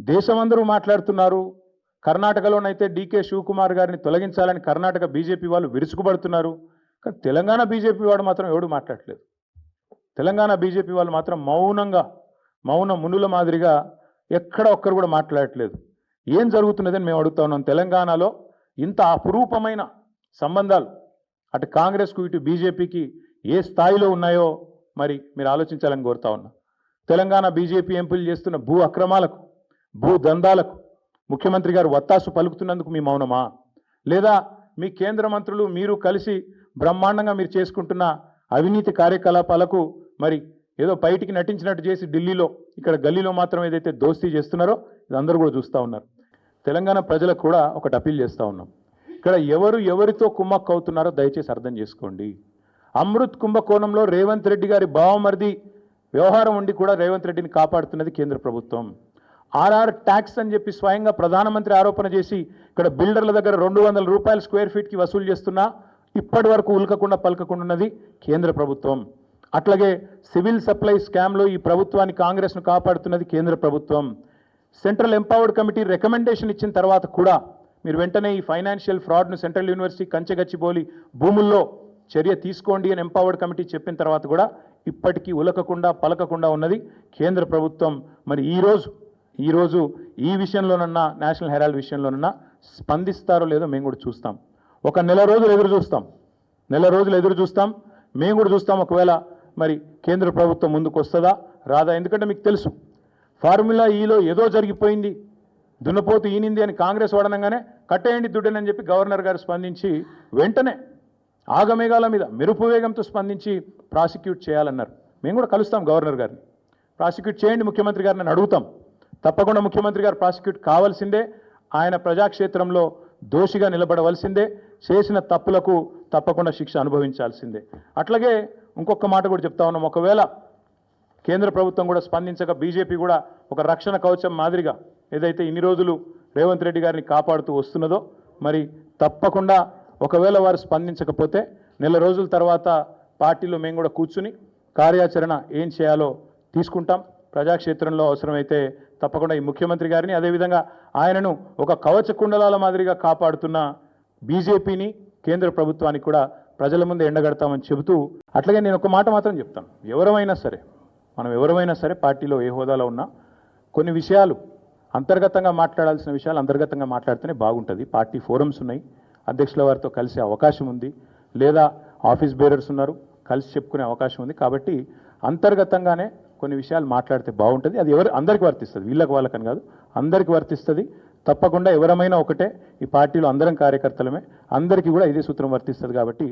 దేశమందరూ మాట్లాడుతున్నారు. కర్ణాటకలోనైతే డీకే శివకుమార్ గారిని తొలగించాలని కర్ణాటక బీజేపీ వాళ్ళు విరుచుకుపడుతున్నారు. కానీ తెలంగాణ బీజేపీ వాడు మాత్రం ఎవడు మాట్లాడలేదు. తెలంగాణ బీజేపీ వాళ్ళు మాత్రం మౌనంగా మౌన మునుల మాదిరిగా ఎక్కడ ఒక్కరు కూడా మాట్లాడట్లేదు. ఏం జరుగుతున్నదని మేము అడుగుతా ఉన్నాం. తెలంగాణలో ఇంత అపురూపమైన సంబంధాలు అటు కాంగ్రెస్కు ఇటు బీజేపీకి ఏ స్థాయిలో ఉన్నాయో మరి మీరు ఆలోచించాలని కోరుతా ఉన్నా. తెలంగాణ బీజేపీ ఎంపీలు చేస్తున్న భూ అక్రమాలకు భూదందాలకు ముఖ్యమంత్రి గారు వత్తాసు పలుకుతున్నందుకు మీ మౌనమా? లేదా మీ కేంద్ర మంత్రులు మీరు కలిసి బ్రహ్మాండంగా మీరు చేసుకుంటున్న అవినీతి కార్యకలాపాలకు మరి ఏదో బయటికి నటించినట్టు చేసి ఢిల్లీలో ఇక్కడ గల్లీలో మాత్రం ఏదైతే దోస్తీ చేస్తున్నారో ఇది అందరూ కూడా చూస్తూ ఉన్నారు. తెలంగాణ ప్రజలకు కూడా ఒకటి అప్పీల్ చేస్తూ ఉన్నాం. ఇక్కడ ఎవరు ఎవరితో కుమ్మక్కు అవుతున్నారో దయచేసి అర్థం చేసుకోండి. అమృత్ కుంభకోణంలో రేవంత్ రెడ్డి గారి బావమరిది వ్యవహారం ఉండి కూడా రేవంత్ రెడ్డిని కాపాడుతున్నది కేంద్ర ప్రభుత్వం. ఆర్ఆర్ ట్యాక్స్ అని చెప్పి స్వయంగా ప్రధానమంత్రి ఆరోపణ చేసి ఇక్కడ బిల్డర్ల దగ్గర రెండు వందల రూపాయల స్క్వేర్ ఫీట్కి వసూలు చేస్తున్నా ఇప్పటి వరకు ఉల్కకుండా పలకకుండా ఉన్నది కేంద్ర ప్రభుత్వం. అట్లాగే సివిల్ సప్లై స్కామ్లో ఈ ప్రభుత్వాన్ని కాంగ్రెస్ను కాపాడుతున్నది కేంద్ర ప్రభుత్వం. సెంట్రల్ ఎంపవర్డ్ కమిటీ రికమెండేషన్ ఇచ్చిన తర్వాత కూడా మీరు వెంటనే ఈ ఫైనాన్షియల్ ఫ్రాడ్ను సెంట్రల్ యూనివర్సిటీ కంచెగచ్చిబోలి భూముల్లో చర్య తీసుకోండి అని ఎంపవర్డ్ కమిటీ చెప్పిన తర్వాత కూడా ఇప్పటికీ ఉలకకుండా పలకకుండా ఉన్నది కేంద్ర ప్రభుత్వం. మరి ఈరోజు ఈరోజు ఈ విషయంలోనన్నా నేషనల్ హెరాల్డ్ విషయంలోనన్నా స్పందిస్తారో లేదో మేము కూడా చూస్తాం. ఒక నెల రోజులు ఎదురు చూస్తాం. నెల రోజులు ఎదురు చూస్తాం. మేము కూడా చూస్తాం ఒకవేళ మరి కేంద్ర ప్రభుత్వం ముందుకు వస్తుందా రాదా? ఎందుకంటే మీకు తెలుసు ఫార్ములా ఈలో ఏదో జరిగిపోయింది. దున్నపోతు ఈనింది అని కాంగ్రెస్ వాడనంగానే కట్టేయండి దుడ్డనని చెప్పి గవర్నర్ గారు స్పందించి వెంటనే ఆగమేఘాల మీద మెరుపు వేగంతో స్పందించి ప్రాసిక్యూట్ చేయాలన్నారు. మేము కూడా కలుస్తాం గవర్నర్ గారిని. ప్రాసిక్యూట్ చేయండి ముఖ్యమంత్రి గారిని అడుగుతాం. తప్పకుండా ముఖ్యమంత్రి గారు ప్రాసిక్యూట్ కావాల్సిందే. ఆయన ప్రజాక్షేత్రంలో దోషిగా నిలబడవలసిందే. చేసిన తప్పులకు తప్పకుండా శిక్ష అనుభవించాల్సిందే. అట్లాగే ఇంకొక మాట కూడా చెప్తా ఉన్నాం. ఒకవేళ కేంద్ర ప్రభుత్వం కూడా స్పందించక బీజేపీ కూడా ఒక రక్షణ కవచం మాదిరిగా ఏదైతే ఇన్ని రోజులు రేవంత్ రెడ్డి గారిని కాపాడుతూ వస్తున్నదో మరి తప్పకుండా ఒకవేళ వారు స్పందించకపోతే నెల రోజుల తర్వాత పార్టీలో మేము కూడా కూర్చుని కార్యాచరణ ఏం చేయాలో తీసుకుంటాం. ప్రజాక్షేత్రంలో అవసరమైతే తప్పకుండా ఈ ముఖ్యమంత్రి గారిని అదేవిధంగా ఆయనను ఒక కవచ కుండలాల మాదిరిగా కాపాడుతున్న బీజేపీని కేంద్ర ప్రభుత్వానికి కూడా ప్రజల ముందు ఎండగడతామని చెబుతూ అట్లాగే నేను ఒక మాట మాత్రం చెప్తాను. ఎవరమైనా సరే మనం ఎవరమైనా సరే పార్టీలో ఏ హోదాలో ఉన్నా కొన్ని విషయాలు అంతర్గతంగా మాట్లాడాల్సిన విషయాలు అంతర్గతంగా మాట్లాడితేనే బాగుంటుంది. పార్టీ ఫోరమ్స్ ఉన్నాయి. అధ్యక్షుల వారితో కలిసే అవకాశం ఉంది. లేదా ఆఫీస్ బేరర్స్ ఉన్నారు. కలిసి చెప్పుకునే అవకాశం ఉంది. కాబట్టి అంతర్గతంగానే కొన్ని విషయాలు మాట్లాడితే బాగుంటుంది. అది ఎవరు అందరికి వర్తిస్తుంది. వీళ్ళకి వాళ్ళకని కాదు. అందరికి వర్తిస్తుంది. తప్పకుండా ఎవరమైనా ఒకటే ఈ పార్టీలో అందరం కార్యకర్తలమే. అందరికీ కూడా ఇదే సూత్రం వర్తిస్తుంది కాబట్టి